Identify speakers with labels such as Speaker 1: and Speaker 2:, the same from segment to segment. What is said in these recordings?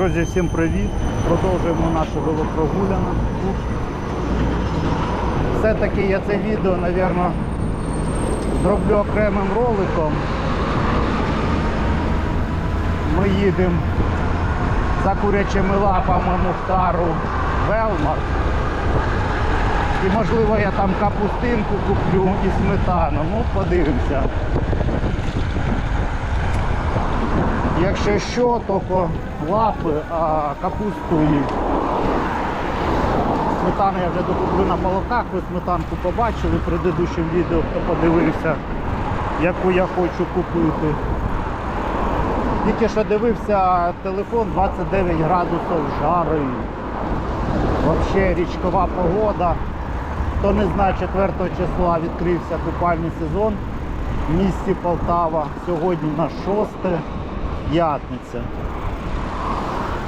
Speaker 1: Друзі, всім привіт! Продовжуємо нашу велопрогуляну. Все-таки я це відео, мабуть, зроблю окремим роликом. Ми їдемо за курячими лапами Мухтару Велмар. І можливо я там капустинку куплю і сметану. Ну, подивимося. Якщо що, то лапи, а капусту і сметану я вже докуплю на молоках. Ви сметанку побачили в предыдущому відео, хто подивився, яку я хочу купити. Тільки що дивився телефон 29 градусів жари. Взагалі річкова погода. Хто не знає, 4 числа відкрився купальний сезон в місті Полтава. Сьогодні на 6 п'ятниця.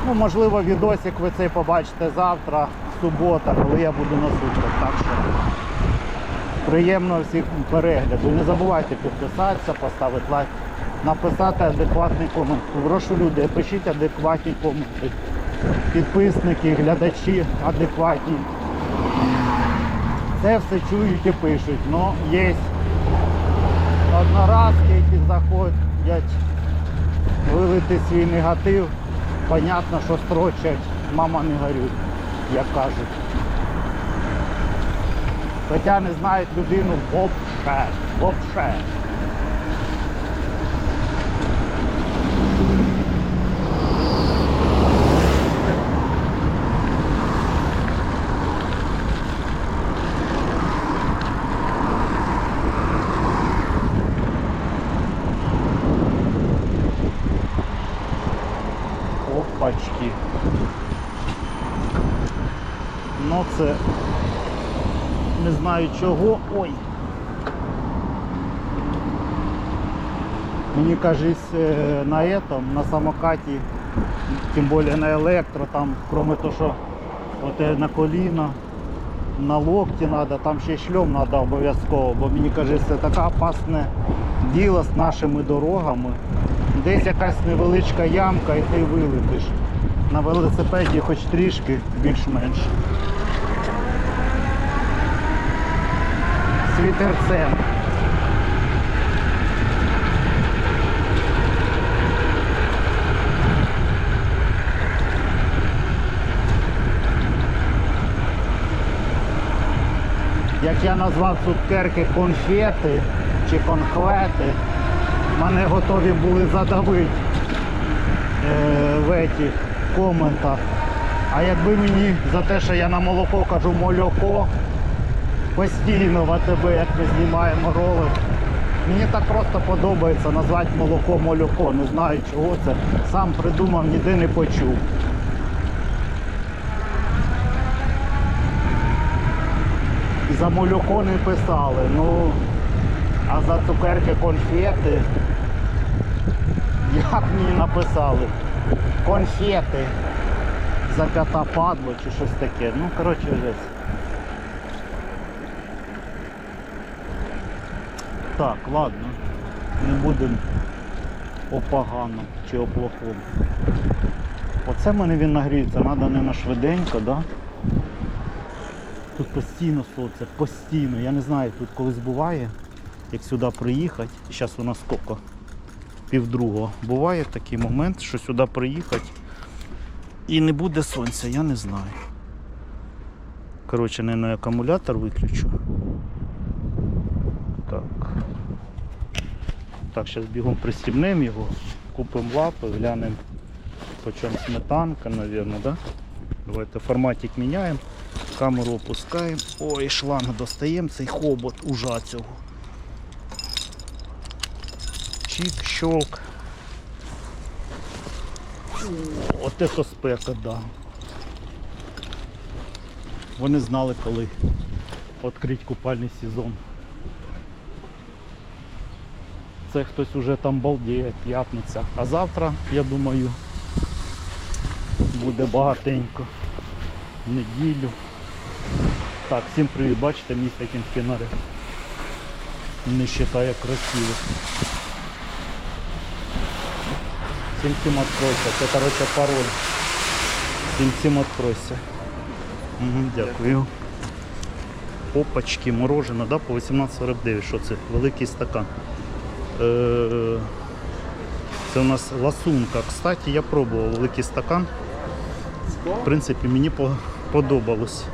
Speaker 1: Ну, можливо, відосик ви цей побачите завтра, субота, коли я буду на сутрах. Так що приємного всіх перегляду. Не забувайте підписатися, поставити лайк, написати адекватний комент. Прошу люди, пишіть адекватні коменти. Підписники, глядачі адекватні. Це все чують і пишуть. Ну, є одноразки, які заходять вилити свій негатив. Понятно, що строчать, мама не горюй, як кажуть. Хоча не знають людину вовше, вовше. Опачки. Ну це не знаю чого. Ой. Мені кажись, е, на этом, на самокаті, тим більше на електро, там, кроме того, що от на коліна, на локті треба, там ще шльом треба обов'язково, бо мені кажеться, це таке опасне діло з нашими дорогами. Десь якась невеличка ямка і ти вилетиш. На велосипеді хоч трішки більш-менш. Вітерцем. Як я назвав цукерки конфети чи конхвети, мене готові були задавити е, в этих коментах. А якби мені за те, що я на молоко кажу мольоко, постійно в АТБ, як ми знімаємо ролик, мені так просто подобається назвати молоко мольоко. Не знаю чого це. Сам придумав, ніде не почув. За мольоко не писали. Ну, а за цукерки конфети. Як мені написали? Конфети. За п'ята падло чи щось таке. Ну, коротше, жесть. Так, ладно. Не будемо о чи о. Оце в мене він нагріється, треба не на швиденько, да? Тут постійно сонце, постійно. Я не знаю, тут колись буває, як сюди приїхати. Зараз у нас скільки? Півдругого. Буває такий момент, що сюди приїхати і не буде сонця, я не знаю. Коротше, не на акумулятор виключу. Так, зараз бігом пристібнемо його, купимо лапи, глянемо по чому сметанка, мабуть, да? Давайте форматик міняємо, камеру опускаємо. Ой, шланг достаємо, цей хобот ужа цього. Чик, щелк. От це спека, да. Вони знали, коли відкрити купальний сезон. Це хтось уже там балдіє, п'ятниця. А завтра, я думаю, буде багатенько. В неділю. Так, всім привіт, бачите, місце кінфінари. Не вважаю красиво. Всім всім откройся. Це, коротше, пароль. Всім всім откройся. Угу, дякую. Опачки, морожено, да, по 18,49. Що це? Великий стакан. Е, Це у нас ласунка. Кстати, я пробував великий стакан. В принципі, мені по- подобалось.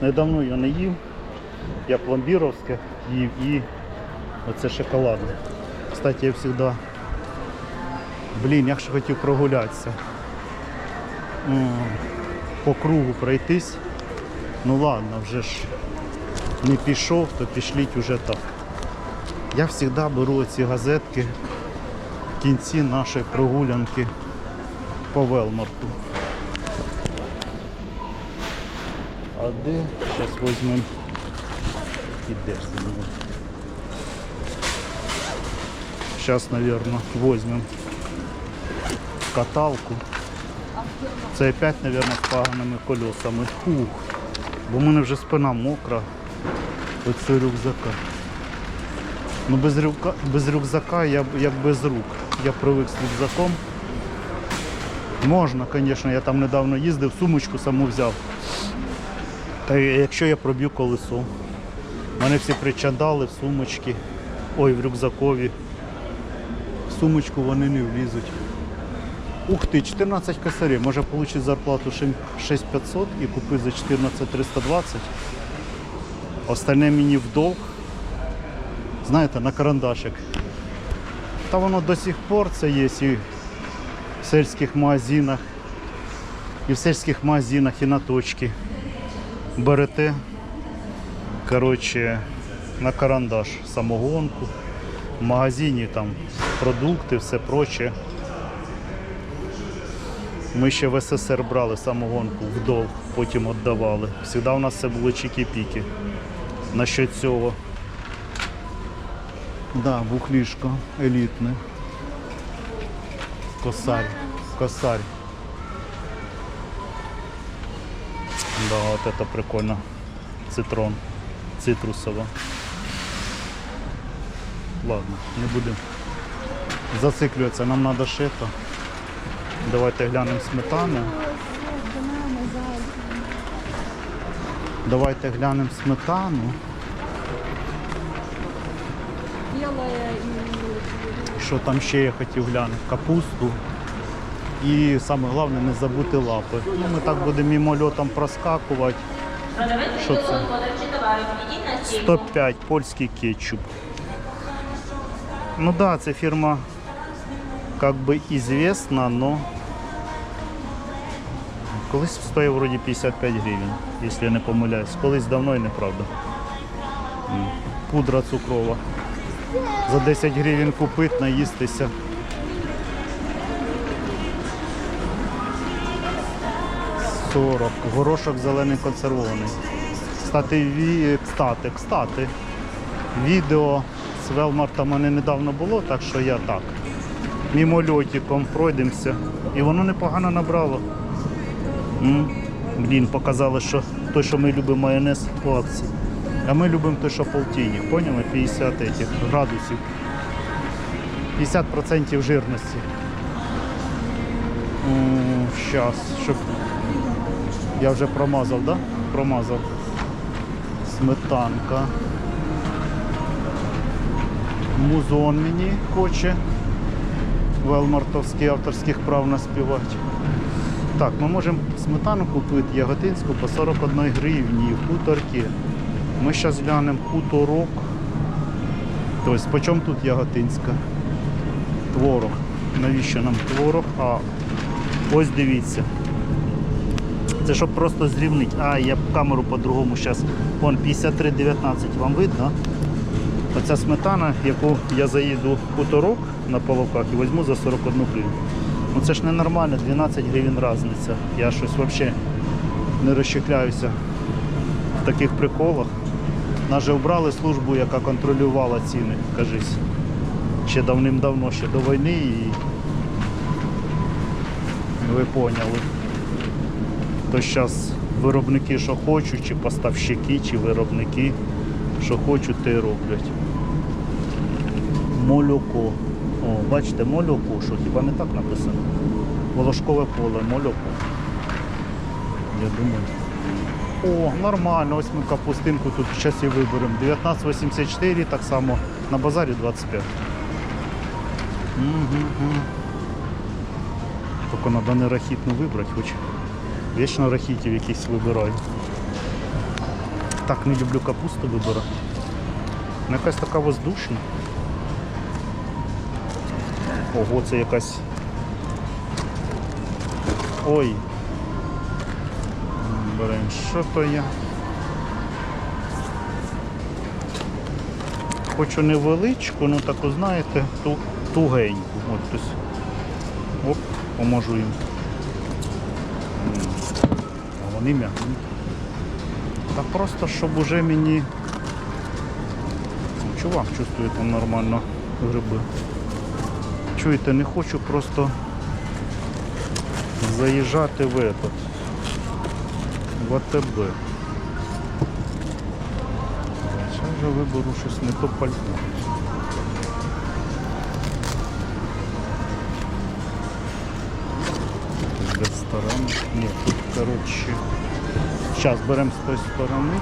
Speaker 1: Недавно я не їв. Я пломбіровське їв і оце шоколадне. Кстати, я завжди. Блін, я ж хотів прогулятися. По кругу пройтись. Ну ладно, вже ж не пішов, то пішліть уже так. Я завжди беру ці газетки в кінці нашої прогулянки по Велмарту. А де? Зараз візьмемо. Ідеш за мною. Зараз, мабуть, візьмемо каталку. Це опять, мабуть, з поганими колесами. Фух. Бо в мене вже спина мокра. Оце рюкзака. Ну без, рюка, без рюкзака я як без рук. Я привик з рюкзаком. Можна, звісно, я там недавно їздив, сумочку саму взяв. Та якщо я проб'ю колесо. Мене всі причандали в сумочки. Ой, в рюкзакові. В сумочку вони не влізуть. Ух ти, 14 косарів. Може отримати зарплату 6500 і купити за 14320. Остальне мені в долг. Знаєте, на карандашик. Та воно до сих пор це є і в сельських магазинах. І в сельських магазинах, і на точці. Берете, коротше, на карандаш самогонку. В магазині там продукти, все проче. Ми ще в СССР брали самогонку в долг, потім віддавали. Завжди у нас це були чики-піки. Насчет цього. Да, бухлішко елітне. Косарь. Косарь. Да, от это прикольно. Цитрон. Цитрусово. Ладно, не будемо зациклюватися, нам треба шито. Давайте глянемо сметану. Давайте глянемо сметану.
Speaker 2: Белая и
Speaker 1: Що там ще я хотів глянути? Капусту. І саме головне не забути лапи. Ну, ми так будемо мімольотом проскакувати. Що це?
Speaker 3: відділу подачі товарів підіть на стійку.
Speaker 1: 105 польський кетчуп. Ну да, це фірма как бы известна, но колись стоїть вроді 55 гривень, якщо я не помиляюсь. Колись давно і неправда. Пудра цукрова. За 10 гривень купити, наїстися. Сорок. Горошок зелений консервований. Кстати, ві... кстати, кстати, відео з Велмарта в мене недавно було, так що я так. Мімольотиком пройдемося. І воно непогано набрало. М? Блін, показали, що той, що ми любимо майонез по акції. А ми любимо той, що полтинник, поняли? 50 этих градусів. 50% жирності. Зараз, щоб я вже промазав? Да? Промазав. Сметанка. Музон мені хоче. Велмартовський авторських прав наспівати. Так, ми можемо сметану купити яготинську по 41 гривні хуторки. Ми зараз глянемо хуторок. Тобто, по чому тут яготинська? Творог. Навіщо нам творог? А ось дивіться. Це щоб просто зрівнити. А, я камеру по-другому зараз. Вон 53,19 вам видно? Оця сметана, яку я заїду хуторок на половках і візьму за 41 гривню. Ну це ж ненормально, 12 гривень різниця. Я щось взагалі не розчехляюся в таких приколах. Нас же обрали службу, яка контролювала ціни, кажись. Ще давним-давно, ще до війни і ви поняли. То зараз виробники, що хочуть, чи поставщики, чи виробники, що хочуть, те роблять. Молоко. О, бачите, мольоку, що хіба не так написано? Волошкове поле, мольоку. Я думаю. О, нормально, ось ми капустинку тут в часі виберемо. 19,84, так само на базарі 25. Угу. Тільки треба не рахітну вибрати, хоч вічно рахітів якісь вибираю. Так не люблю капусту вибирати. Вона якась така воздушна. Ого, це якась. Ой. Беремо, що то я? Хочу невеличку, ну таку, знаєте, ту, тугеньку. От ось. Оп, поможу їм. А вони м'які. Та просто, щоб уже мені. Ну, Чувак чувствує там нормально гриби. Чуєте, не хочу просто заїжджати в этот. В АТБ. Зараз вже виберу щось не то пальто. Ресторан. Ні, тут, коротше. Зараз беремо з тої сторони.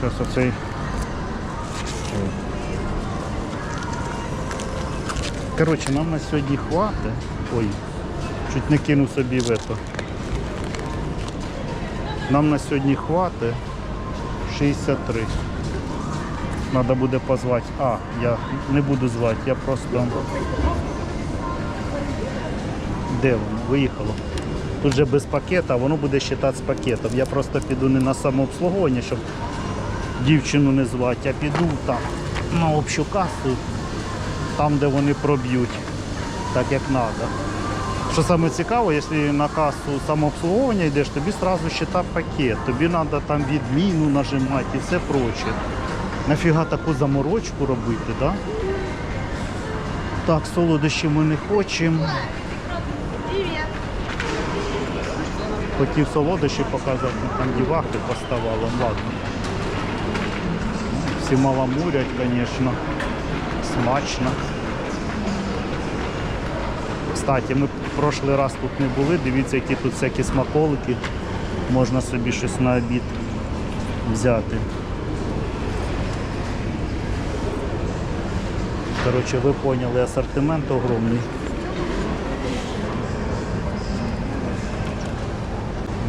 Speaker 1: Зараз оцей. Ой. Коротше, нам на сьогодні хватить. Ой, чуть не кинув собі в это. Нам на сьогодні хватить 63. Надо буде позвати. А, я не буду звати, я просто. Де воно? Виїхало. Тут же без пакета, воно буде вважатися пакетом. Я просто піду не на самообслуговування, щоб дівчину не звати, а піду там на общу касу, там, де вони проб'ють, так як треба. Що саме цікаво, якщо на касу самообслуговування йдеш, тобі одразу щита пакет, тобі треба там відміну нажимати і все проче. Нафіга таку заморочку робити, да? Так, солодощі ми не хочемо. Хотів солодощі показати, там дівахи поставали, ладно. Всі маламурять, звісно. Смачно. Кстати, ми в прошлий раз тут не були, дивіться, які тут всякі смаколики. Можна собі щось на обід взяти. Коротше, ви поняли, асортимент огромний.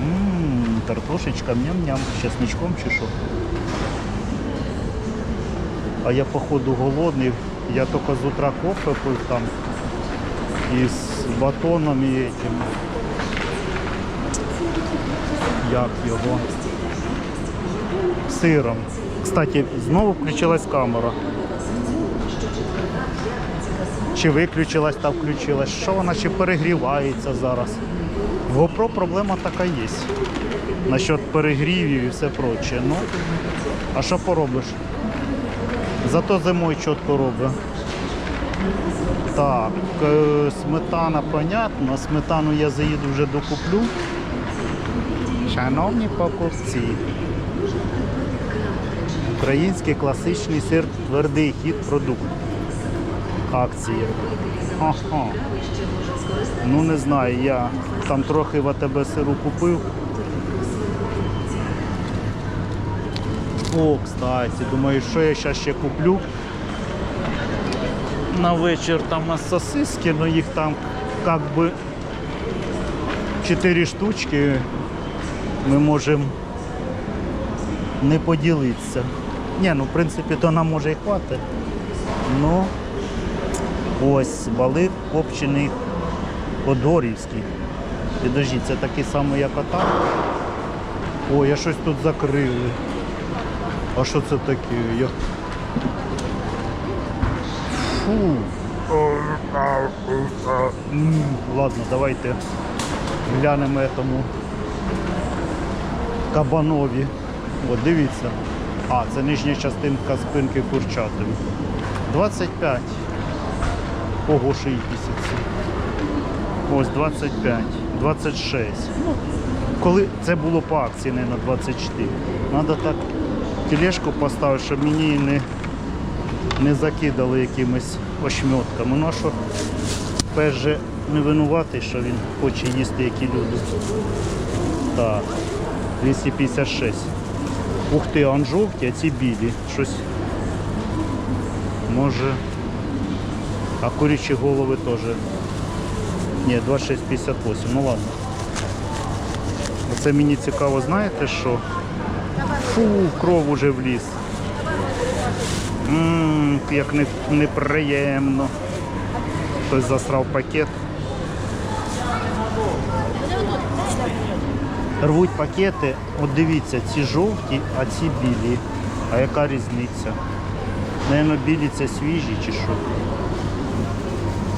Speaker 1: Ммм, картошечка, ням-ням, з чесничком чи що? А я походу голодний, я тільки з утра кофе пив там і з батоном і этим. Як його? Сиром. Кстати, знову включилась камера. Чи виключилась та включилась? Що вона чи перегрівається зараз? В GoPro проблема така є. Насчет перегрівів і все проче. Ну, а що поробиш? Зато зимою чітко робить. Так, е, сметана, понятно. Сметану я заїду вже докуплю. Шановні покупці. Український класичний сир твердий хід продукт. Акції. Ага. Ну не знаю, я там трохи в АТБ сиру купив. О, кстати, думаю, що я зараз ще куплю. На вечір там у сосиски, но їх там как би 4 штучки ми можемо не поділитися. Ні, ну в принципі то нам може і хватить. Ну ось балик копчений подорівський. Підождіть, це такий самий, як ота. Ой, а щось тут закрили. А що це таке? Я... Ладно, давайте глянемо этому кабанові. От дивіться. А, це нижня частинка спинки курчатої. 25. Ого, шиї пісяці. Ось 25, 26. Ну, коли це було по акції, не на 24. Треба так тележку поставити, щоб мені не не закидали якимись ошмьотками. Ну що пес же не винуватий, що він хоче їсти, які люди. Так, 256. Ух ти, он жовті, а ці білі. Щось. Може. А курячі голови теж. Ні, 2658, ну ладно. Оце мені цікаво, знаєте що? Фу, кров уже вліз. Ммм, як не, неприємно. Хтось засрав пакет. Рвуть пакети, от дивіться, ці жовті, а ці білі. А яка різниця? Наверно, білі це свіжі чи що?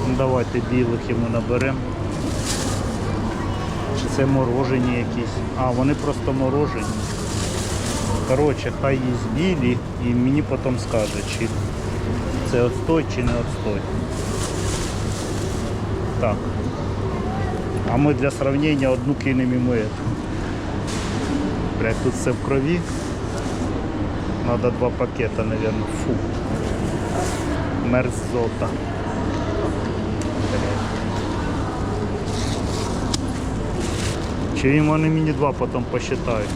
Speaker 1: Ну, давайте білих йому наберемо. Чи це морожені якісь? А, вони просто морожені. Коротше, хай їсть і мені потім скаже, чи це отстой, чи не отстой. Так. А ми для сравнення одну кинемо эту. Блять, тут все в крові. Надо два пакета, наверное. Фу. Мерзота. Чи вони мені два потім посчитають?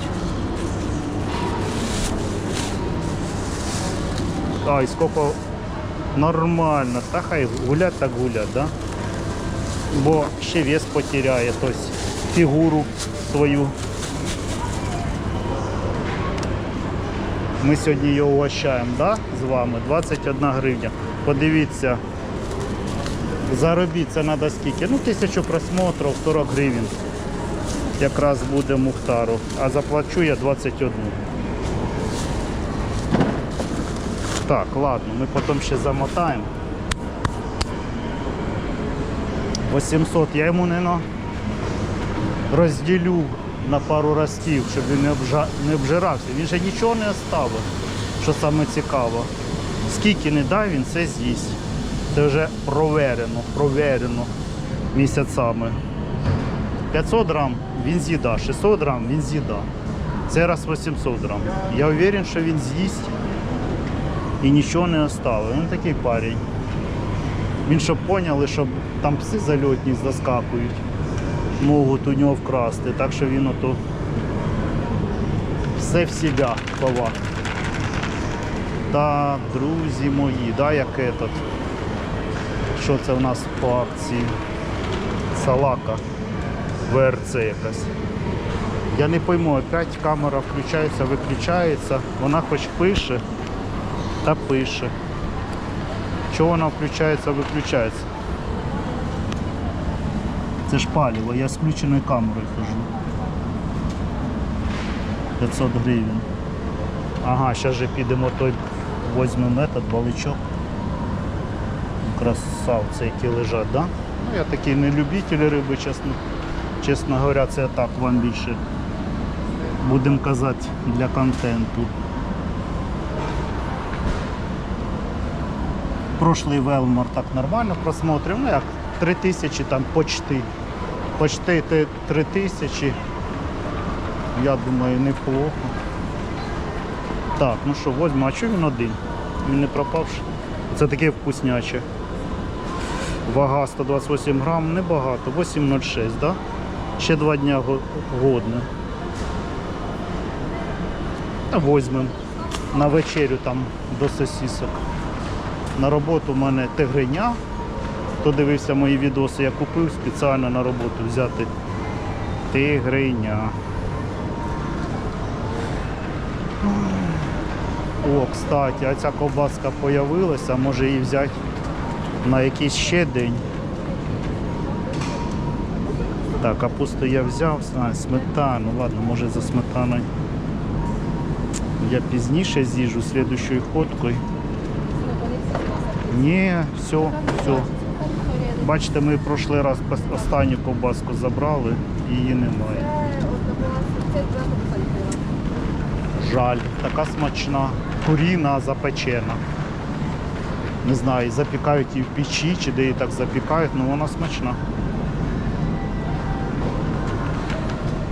Speaker 1: А, і скільки нормально. Та хай гулять так гулять, да? Бо ще вес потеряє, тобто фігуру свою. Ми сьогодні його угощаємо, да? з вами. 21 гривня. Подивіться. Заробіть це треба скільки? Ну, тисячу просмотрів, 40 гривень. Якраз буде Мухтару. А заплачу я 21. Так, ладно, ми потім ще замотаємо. 800 я йому не на... розділю на пару ростів, щоб він не, обжа... не обжирався. Він же нічого не оставив, що саме цікаво. Скільки не дай, він все з'їсть. Це вже проверено, проверено місяцями. 500 грам він з'їда, 600 грам він з'їда. Це раз 800 грам. Я уверен, що він з'їсть і нічого не оставив. Він такий парень. Він щоб поняли, що там пси зальотні заскакують, можуть у нього вкрасти. Так що він ото все в себе ховав. Так, друзі мої, да, як этот. Що це в нас по акції? Салака. ВРЦ якась. Я не пойму, опять камера включається, виключається. Вона хоч пише, та пише. Чого вона включається, виключається? Це ж паліво, я з включеною камерою хожу. 500 гривень. Ага, зараз же підемо той, візьмемо метод, баличок. Красавці, які лежать, да? Ну, я такий не любитель риби, чесно. Чесно говоря, це так вам більше. Будемо казати для контенту. Прошлий Велмор так нормально просмотрів, ну як 3000 там почти. Почти ти 3000. Я думаю, неплохо. Так, ну що, возьму, а чого він один? Він не пропавши. Це таке вкусняче. Вага 128 грам, небагато, 8,06, да? Ще два дня годне. Та возьмем на вечерю там до сосісок. На роботу в мене тигриня. Хто дивився мої відоси, я купив спеціально на роботу взяти тигриня. О, кстати, а ця ковбаска появилася, може її взяти на якийсь ще день. Так, капусту я взяв, а, сметану, ладно, може за сметаною. Я пізніше з'їжджу слідущою ходкою. Ні, все, все. Бачите, ми в прошлий раз останню ковбаску забрали, її немає. Жаль, така смачна, куріна запечена. Не знаю, запікають її в печі чи де її так запікають, але вона смачна.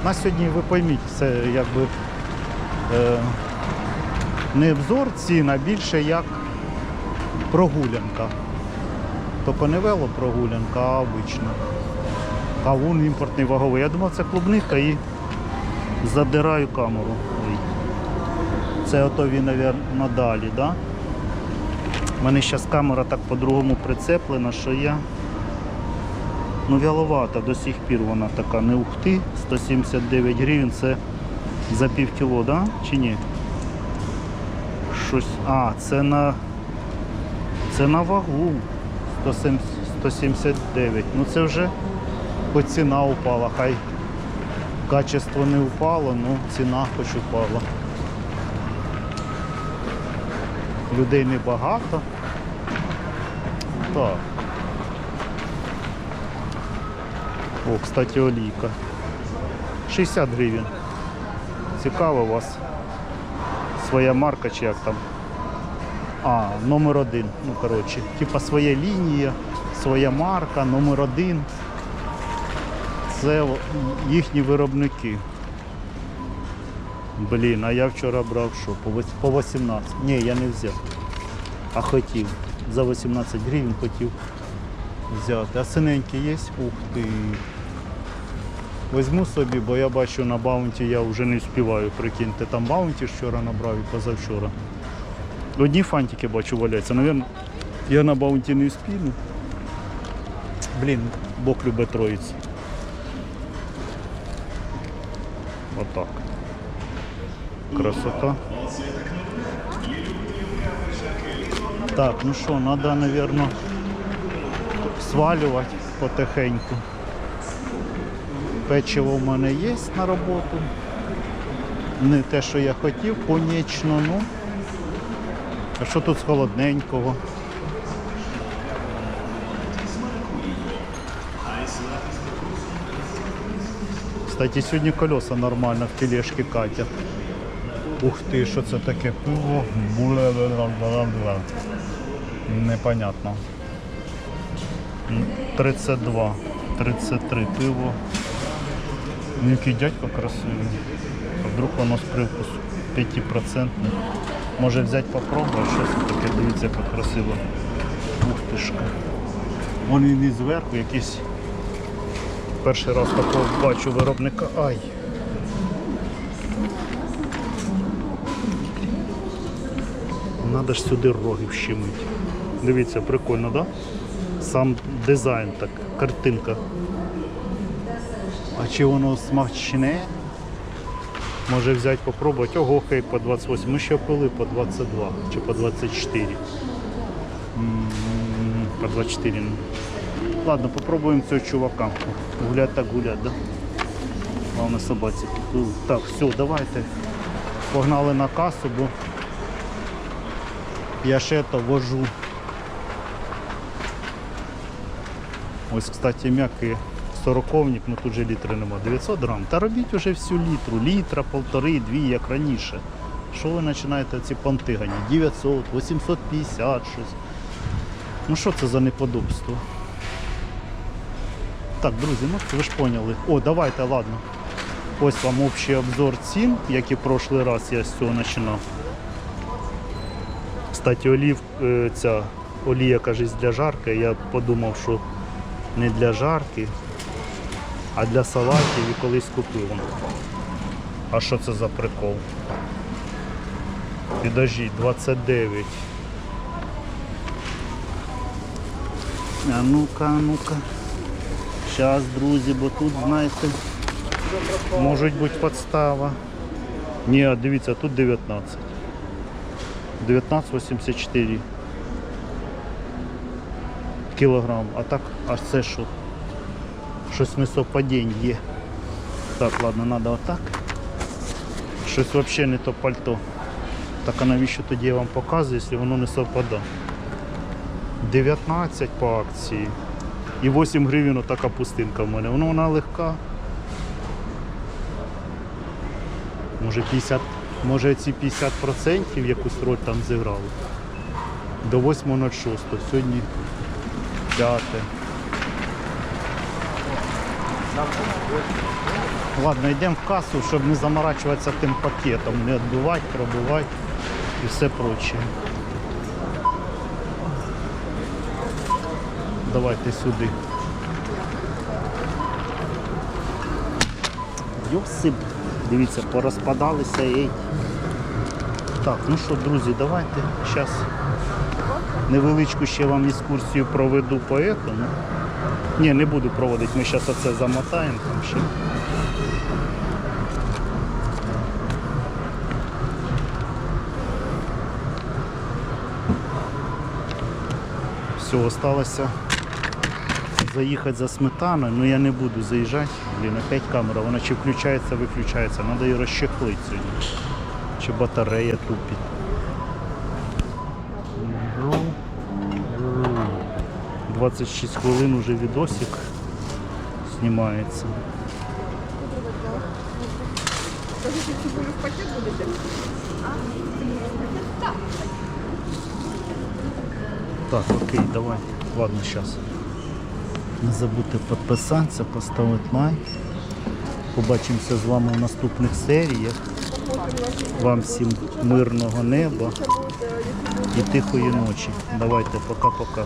Speaker 1: На сьогодні ви пойміть, це якби е, не обзор цін, а більше як прогулянка. Тільки не велопрогулянка, а обична. А вон імпортний ваговий. Я думав, це клубника і задираю камеру. Ой. Це ото він, мабуть, далі, да? У мене зараз камера так по-другому прицеплена, що я. Ну, вяловата, до сих пір вона така не ухти. 179 гривень це за пів кіло, да? Чи ні? Щось. А, це на. Це на вагу. 179. Ну це вже хоч ціна упала. Хай качество не впало, ну ціна хоч упала. Людей небагато. Так. О, кстати, олійка. 60 гривень. Цікаво у вас. Своя марка чи як там. А, номер один. Ну, коротше, типа своя лінія, своя марка, номер один. Це їхні виробники. Блін, а я вчора брав що? По 18. Ні, я не взяв. А хотів. За 18 гривень хотів взяти. А синенький є? Ух ти. Візьму собі, бо я бачу на баунті я вже не співаю, прикиньте. Там баунті вчора набрав і позавчора. Одні фантики бачу валяються. Навірно, я на баунті не спіну. Блін, Бог любить троїці. Отак. Красота. Так, ну що, треба, мабуть, свалювати потихеньку. Печиво в мене є на роботу. Не те, що я хотів, конечно, ну. А що тут з холодненького? Кстати, сьогодні колеса нормально в тележці катять. Ух ти, що це таке пиво? Непонятно. 32, 33 пиво. Ну, який дядько красивий. А вдруг воно з привкусу 5%. Може взяти попробувати, що це таке, дивіться, як красиво. Ух тишка. Вон він зверху якийсь. Перший раз такого бачу виробника. Ай. Надо ж сюди роги вщемити. Дивіться, прикольно, так? Да? Сам дизайн так, картинка. А чи воно смачне? Може взяти попробувати. Ого, хей по 28. Ми ще пили по 22 чи по 24. М, По 24. ну. Ладно, попробуємо цього чувака. Гулять так гулять, да? Главное собаці купили. Так, все, давайте. Погнали на касу, бо я ще то вожу. Ось, кстати, м'який сороковник, ну тут же літри нема. 900 грам. Та робіть уже всю літру. Літра, полтори, дві, як раніше. Що ви починаєте ці понтигані? 900, 850 щось. Ну що це за неподобство? Так, друзі, ну ви ж поняли. О, давайте, ладно. Ось вам общий обзор цін, як і прошлий раз я з цього починав. Кстати, олів, е, ця олія, кажуть, для жарки. Я подумав, що не для жарки, а для салатів і колись купив. А що це за прикол? Підождіть, 29. А ну-ка, а ну-ка. Зараз, друзі, бо тут, знаєте, може бути підстава. Ні, дивіться, тут 19. 19,84 кілограм. А так, а це що? Щось несовпадінь є. Так, ладно, треба отак. Щось взагалі не то пальто. Так а навіщо тоді я вам показую, якщо воно не совпадає? 19 по акції. І 8 гривень отака пустинка в мене. Воно вона легка. Може 50, може ці 50% якусь роль там зіграли. До 8.06. Сьогодні 5. Ладно, йдемо в касу, щоб не заморачуватися тим пакетом, не відбивати, пробивати і все проче. давайте сюди. Йосип, дивіться, порозпадалися ей. Так, ну що, друзі, давайте зараз невеличку ще вам екскурсію проведу по этому. Ні, не буду проводити, ми зараз оце замотаємо там ще. Все, осталося заїхати за сметаною, ну я не буду заїжджати. Блін, опять камера, вона чи включається, виключається. Треба її розчехлити сьогодні. Чи батарея тупить. 26 хвилин уже відосик знімається. Так, окей, давай. Ладно, зараз. Не забудьте підписатися, поставити лайк. Побачимося з вами в наступних серіях. Вам всім мирного неба і тихої ночі. Давайте, пока-пока.